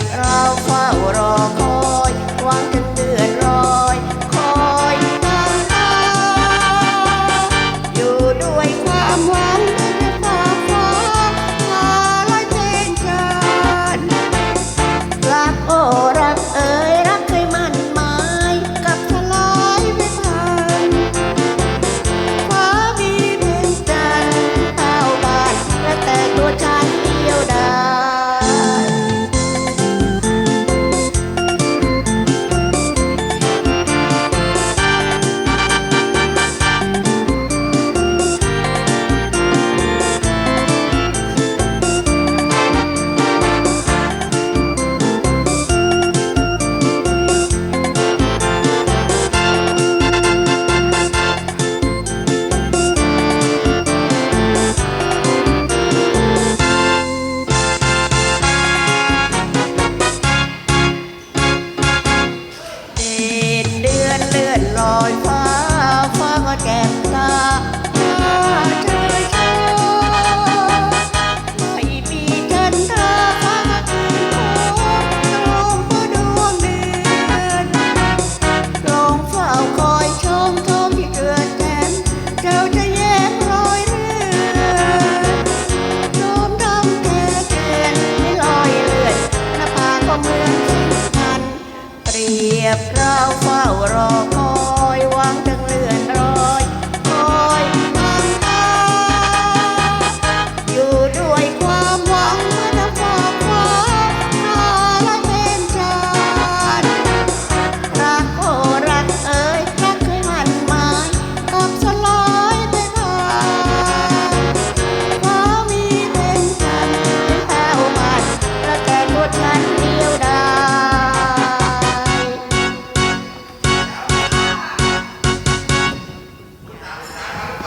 บเราเฝ้ารอคอยหวังกัน เรียบเราเฝ้ารอคอยหวังเธอ